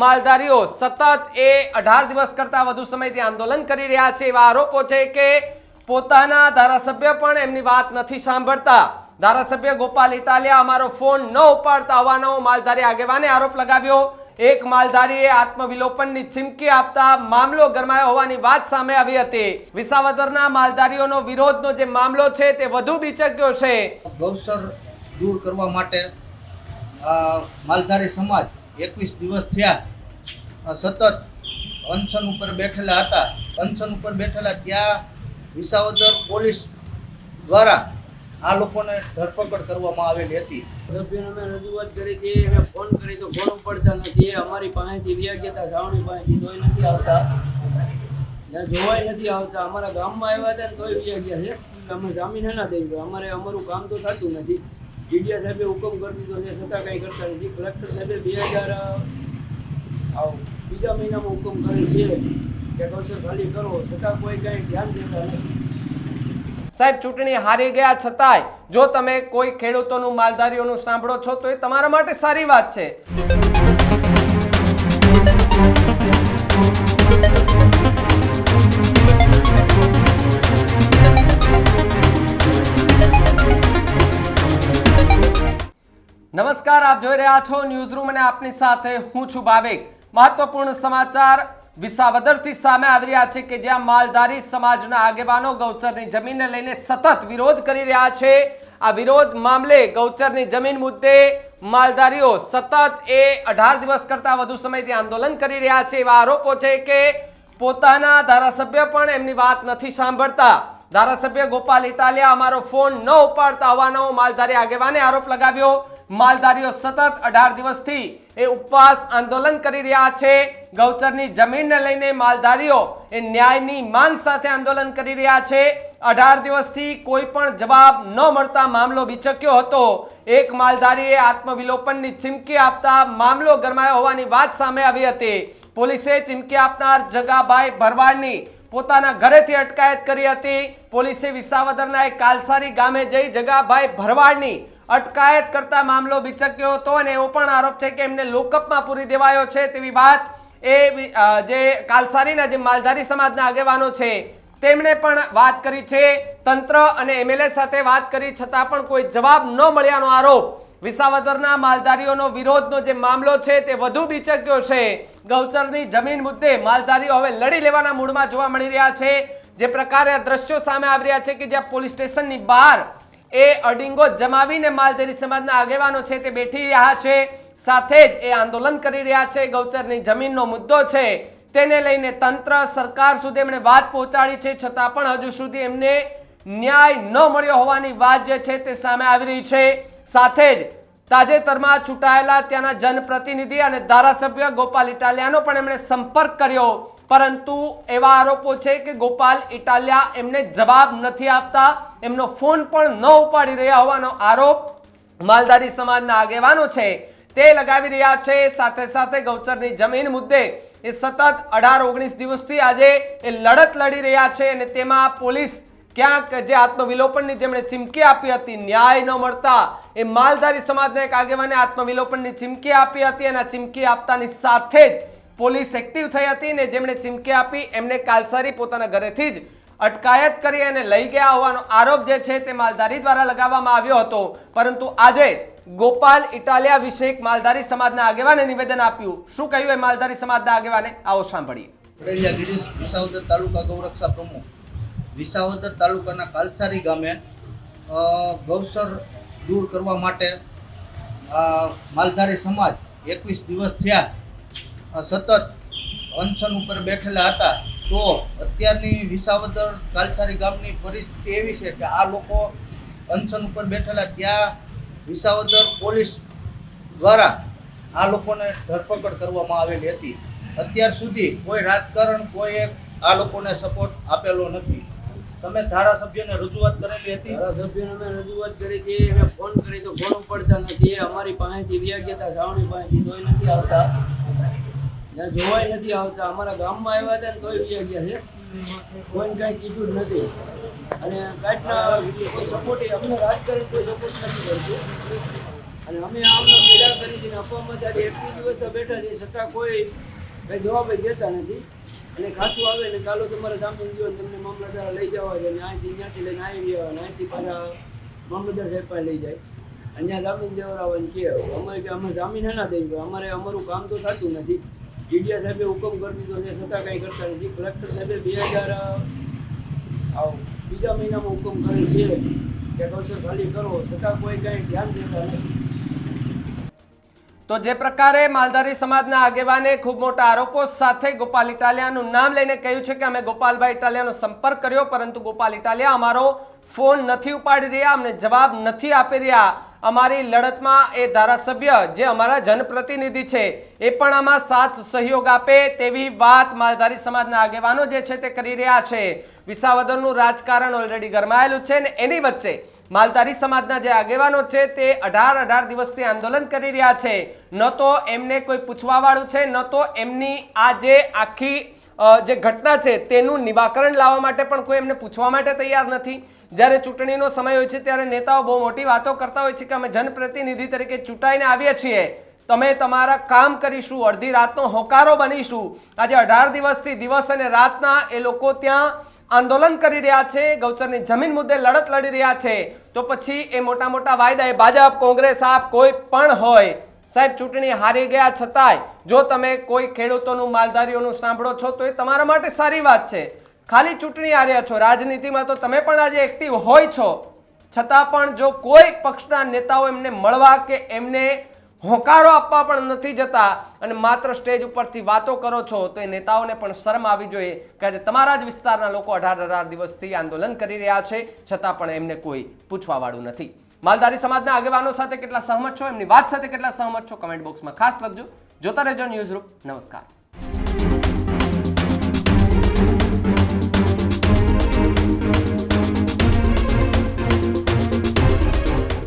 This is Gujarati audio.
માલધારીઓ સતત એ અઢાર દિવસ કરતા વધુ સમયથી આંદોલન કરી રહ્યા છે એવા આરોપો છે કે પોતાના ધારાસભ્ય પણ એમની વાત નથી સાંભળતા. ધારાસભ્ય ગોપાલ ઇટાલિયા અમારો ફોન ન ઉપાડતા હોવાનો માલધારી આગેવાને આરોપ લગાવ્યો. એક માલધારીએ આત્મવિલોપનની ચીમકી આપતા મામલો ગરમાયો હોવાની વાત સામે આવી હતી. વિસાવદરના માલધારીઓનો વિરોધનો જે મામલો છે તે વધુ બીચક્યો છે. દૂર કરવા માટે માલધારી સમાજ એકવીસ દિવસ થયા. સતત અનશન ઉપર બેઠેલા હતા. અનશન ઉપર બેઠેલા ત્યાં વિસાવદર પોલીસ દ્વારા આ લોકોને ધરપકડ કરવામાં આવેલી હતી. સભ્યોને અમે રજૂઆત કરી હતી અમે ફોન કરી તો ફોન ઉપડતા નથી. અમારી પાસેથી વ્યાગ્યતા સાવણી પાસેથી તોય નથી આવતા. ત્યાં જોવાય નથી આવતા. અમારા ગામમાં આવ્યા હતા ને તોય વ્યાગ્યા છે. અમે જામીન ના દઈ અમારે અમારું કામ તો થતું નથી. ડીડીયા સાહેબે હુકમ કરી દીધો છે છતાં કંઈ કરતા નથી. કલેક્ટર સાહેબે બે હજાર બીજા મહિનામાં હુકમ કરે છે કે કૌશલ ખાલી કરો, છતાં કોઈ કંઈ ધ્યાન દેતા નથી. સાહેબ, ચૂંટણી હારી ગયા છતાંય, જો તમે કોઈ ખેડૂતોનું માલધારીઓનું સાંભળો છો, તો એ તમારા માટે સારી વાત છે. આપ જોઈ રહ્યા છો ન્યૂઝ રૂમ અને આપની સાથે હું છું ભાવિક. મહત્વપૂર્ણ સમાચાર વિસાવદરથી સામે આવી રહ્યા છે કે જ્યાં માલધારી સમાજના આગેવાનો ગૌચરની જમીનને લઈને સતત વિરોધ કરી રહ્યા છે. આ વિરોધ મામલે ગૌચરની જમીન મુદ્દે માલધારીઓ સતત એ અઢાર દિવસ કરતા વધુ સમયથી આંદોલન કરી રહ્યા છે. એવા આરોપો છે કે પોતાના ધારાસભ્ય પણ એમની વાત નથી સાંભળતા. ધારાસભ્ય ગોપાલ ઇટાલિયા અમારો ફોન ન ઉપાડતા હોવાનો માલધારી આગેવાને આરોપ લગાવ્યો. માલધારીઓ સતત અઢાર દિવસથી એ ઉપવાસ આંદોલન કરી રહ્યા છે. ગૌચરની જમીનને લઈને માલધારીઓ એ ન્યાયની માંગ સાથે આંદોલન કરી રહ્યા છે. અઢાર દિવસથી કોઈ પણ જવાબ ન મળતા મામલો વિચક્યો હતો. એક માલધારીએ આત્મવિલોપનની ચીમકી આપતા મામલો ગરમાયો હોવાની વાત સામે આવી હતી. પોલીસે ચીમકી આપનાર જગાભાઈ ભરવાડની પોતાના ઘરેથી અટકાયત કરી હતી. પોલીસે વિસાવદરના એક કાલસારી ગામે જઈ જગાભાઈ ભરવાડની અટકાયત કરતા મામલો વિચક્યો હતો અને એવો પણ આરોપ છે કે એમને લોકઅપમાં પૂરી દેવાયો છે. તેવી વાત એ જે કાલસારીના જે માલધારી સમાજના આગેવાનો છે, તેમણે પણ વાત કરી છે. તંત્ર અને એમએલએ સાથે વાત કરી, છતાં પણ કોઈ જવાબ ન મળ્યાનો આરોપ. વિસાવદરના માલધારીઓનો વિરોધનો જે મામલો છે તે વધુ બીચક્યો છે. ગૌચરની જમીન મુદ્દે માલધારીઓ હવે લડી લેવાના મૂડમાં જોવા મળી રહ્યા છે. જે પ્રકારે દ્રશ્યો સામે આવી રહ્યા છે કે જ્યાં પોલીસ સ્ટેશનની બહાર એ અડિંગો જમાવીને માલધારી સમાજના આગેવાનો છે તે બેઠી રહ્યા છે. સાથે જ એ આંદોલન કરી રહ્યા છે. ગૌચરની જમીનનો મુદ્દો છે. તેને લઈને તંત્ર, સરકાર સુધી એમણે વાત પહોંચાડી છે. છતાં પણ હજુ સુધી એમને ન્યાય ન મળ્યો હોવાની વાત જે છે તે સામે આવી રહી છે. સાથે જ તાજેતરમાં ચૂંટાયેલા ત્યાંના જનપ્રતિનિધિ અને ધારાસભ્ય ગોપાલ ઇટાલિયાનો પણ એમણે સંપર્ક કર્યો. પરંતુ એવા આરોપો છે કે ગોપાલ ઇટાલિયા એમને જવાબ નથી આપતા, એમનો ફોન પણ ન ઉપાડી રહ્યા હોવાનો આરોપ માલધારી સમાજના આગેવાનો છે. તે લગાવી રહ્યા છે. સાથે સાથે ગૌચરની જમીન મુદ્દે એ સતત અઢાર ઓગણીસ દિવસથી આજે એ લડત લડી રહ્યા છે અને તેમાં પોલીસ ક્યાંક જે આત્મવિલોપનની જેમણે ચીમકી આપી હતી, ન્યાય ન મળતા, એ માલધારી સમાજના એક આગેવાને આત્મવિલોપનની ચીમકી આપી હતી અને ચીમકી આપતાની સાથે જ પોલીસ એક્ટિવ થઈ હતી ને જેમણે ચીમકી આપી, એમને કાલસારી પોતાના ઘરેથી જ અટકાયત કરી અને લઈ ગયા હોવાનો આરોપ જે છે તે માલધારી દ્વારા લગાવવામાં આવ્યો હતો. પરંતુ આજે ગોપાલ ઇટાલિયા વિશે એક માલધારી સમાજના આગેવાને નિવેદન આપ્યું. શું કહ્યું એ માલધારી સમાજના આગેવાને? આવો સાંભળીએ. ફળિયા ગિરીશ વિસાવદર તાલુકા ગૌરક્ષા પ્રમુખ. વિસાવદર તાલુકાના કાલસારી ગામે ગૌસર દૂર કરવા માટે માલધારી સમાજ એકવીસ દિવસ થયા સતત અનશન ઉપર બેઠેલા હતા, તો અત્યારની વિસાવદર કાલસારી ગામની પરિસ્થિતિ એવી છે કે આ લોકો અનશન ઉપર બેઠેલા ત્યાં વિસાવદર પોલીસ દ્વારા આ લોકોને ધરપકડ કરવામાં આવેલી હતી. અત્યાર સુધી કોઈ રાજકારણ, કોઈ આ લોકોને સપોર્ટ આપેલો નથી. તમે ધારાસભ્યને રજૂઆત કરેલી હતી? ધારાસભ્યને અમે રજૂઆત કરી હતી અમે ફોન કરી તો ફોન ઉપડતા નથી. અમારી પાસેથી વ્યાગ્યતા ગયા સાવણી પાસેથી જોઈ નથી આવતા. ત્યાં જોવાય નથી આવતા. અમારા ગામમાં આવ્યા હતા ને તોય વ્યા ગયા છે. કોઈને કાંઈ કીધું જ નથી. અને કાંઈકના કોઈ સપોર્ટ અમને રાજકારણ કોઈ સપોર્ટ નથી કરતું. અને અમે આમને પેડા કરી છે અફવામાં ત્યારે એકવીસ દિવસ તો બેઠા છે. છતાં કોઈ કંઈ જવાબ દેતા નથી. અને ખાતું આવે ને ચાલો તમારે જામીન ગયો તમને મામલતદાર લઈ જવા છે અહીંથી ત્યાંથી લઈને આવી ગયા અહીંથી પાછા મામલતદાર સાહેબ લઈ જાય. અને ત્યાં જામીન દેવડાવવાનું કે અમે કે અમે જામીન ના ગયો અમારે અમારું કામ તો થતું નથી. ડીડીઆ સાહેબે હુકમ કરી દીધો છે, છતાં કંઈ કરતા નથી. કલેક્ટર સાહેબે બે હજાર બીજા મહિનામાં હુકમ કરે છે કે કલ્ચર ખાલી કરો, છતાં કોઈ કંઈ ધ્યાન દેતા નથી. તો જે પ્રકારે માલધારી સમાજના આગેવાને ખૂબ મોટા આરોપો સાથે ગોપાલ ઇટાલિયાનું નામ લઈને કહ્યું છે કે અમે ગોપાલભાઈ ઇટાલિયાનો સંપર્ક કર્યો, પરંતુ ગોપાલ ઇટાલિયા અમારો ફોન નથી ઉપાડી રહ્યા, અમને જવાબ નથી આપી રહ્યા. અમારી લડતમાં એ ધારાસભ્ય જે અમારા જનપ્રતિનિધિ છે, એ પણ આમાં સાથ સહયોગ આપે તેવી વાત માલધારી સમાજના આગેવાનો જે છે તે કરી રહ્યા છે. વિસાવદરનું રાજકારણ ઓલરેડી ગરમાયેલું છે ને એની વચ્ચે માલધારી સમાજના જે આગેવાનો છે તે અઢાર અઢાર દિવસથી આંદોલન કરી રહ્યા છે. ન તો એમને કોઈ પૂછવાવાળું છે, ન તો એમની આ જે આખી જે ઘટના છે તેનું નિવાકરણ લાવવા માટે પણ કોઈ એમને પૂછવા માટે તૈયાર નથી. જ્યારે ચૂંટણીનો સમય હોય છે ત્યારે નેતાઓ બહુ મોટી વાતો કરતા હોય છે કે અમે જનપ્રતિનિધિ તરીકે ચૂંટાઈને આવીએ છીએ. તમે તમારા કામ કરીશું, અડધી રાતનો હોકારો બનીશું. આજે અઢાર દિવસથી દિવસ અને રાતના એ લોકો ત્યાં આંદોલન કરી રહ્યા છે, ગૌચરની જમીન મુદ્દે લડત લડી રહ્યા છે. તો પછી એ મોટા મોટા વાયદા એ ભાજપ, કોંગ્રેસ, આપ કોઈ પણ હોય, સાહેબ ચૂંટણી હારી ગયા છતાંય, જો તમે કોઈ ખેડૂતોનું, માલધારીઓનું સાંભળો છો તો એ તમારા માટે સારી વાત છે. ખાલી ચૂંટણી હાર્યા છો, રાજનીતિમાં તો તમે પણ આજે એક્ટિવ હોય છો. છતાં પણ જો કોઈ પક્ષના નેતાઓ એમને મળવા કે એમને હોકારો આપવા પણ નથી જતા અને માત્ર સ્ટેજ ઉપરથી વાતો કરો છો, તો એ નેતાઓને પણ શરમ આવી જોઈએ કે આજે તમારા જ વિસ્તારના લોકો અઢાર અઢાર દિવસથી આંદોલન કરી રહ્યા છે, છતાં પણ એમને કોઈ પૂછવાવાળું નથી. માલધારી સમાજના આગેવાનો સાથે કેટલા સહમત છો? એમની વાત સાથે કેટલા સહમત છો? કમેન્ટ બોક્સમાં ખાસ લખજો. જોતા રહેજો ન્યૂઝ રૂપ નમસ્કાર.